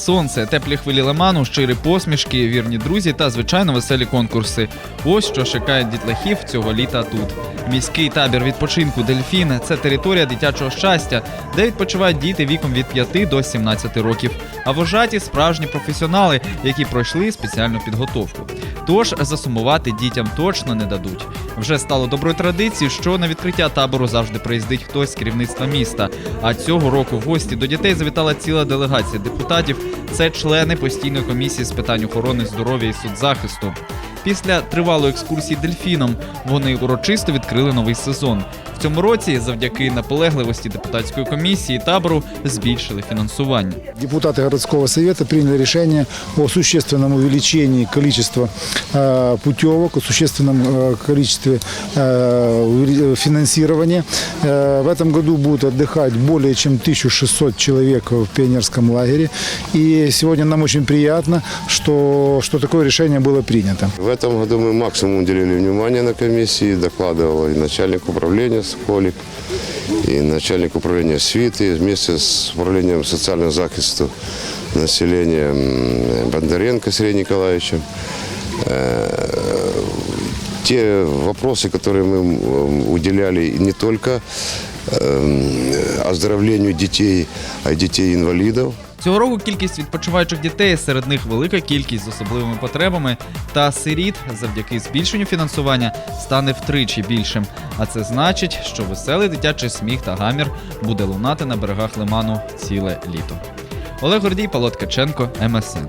Сонце, теплі хвилі лиману, щирі посмішки, вірні друзі та звичайно веселі конкурси. Ось що чекає дітлахів цього літа тут. Міський табір відпочинку Дельфін це територія дитячого щастя, де відпочивають діти віком від 5 до 17 років. А вожаті справжні професіонали, які пройшли спеціальну підготовку. Тож засумувати дітям точно не дадуть. Вже стало доброю традицією, що на відкриття табору завжди приїздить хтось з керівництва міста. А цього року в гості до дітей завітала ціла делегація депутатів. Це члени постійної комісії з питань охорони здоров'я і соцзахисту. Після тривалої екскурсії дельфіном вони урочисто відкрили новий сезон В цьому році, завдяки наполегливості депутатської комісії табору, збільшили фінансування. Депутаты городского совета приняли решение о существенном увеличении количества э, путевок, о существенном э, количестве э, увели- финансирования. Э, в этом году будут отдыхать более чем 1600 человек в пионерском лагере. И сегодня нам очень приятно, что, что такое решение было принято. В этом году мы максимум уделили внимания на комиссии, докладывал и начальник управления Соколик, и начальник управления СВИТы вместе с управлением социального захиста населения м, Бондаренко Сергеем Николаевичем. Э, Те вопросы, которые мы м, уделяли не только э, оздоровлению детей, а и детей-инвалидов, Цього року кількість відпочиваючих дітей, серед них велика кількість з особливими потребами та сиріт завдяки збільшенню фінансування стане втричі більшим. А це значить, що веселий дитячий сміх та гамір буде лунати на берегах лиману ціле літо. Олег Гордій, Павло Ткаченко, МСН.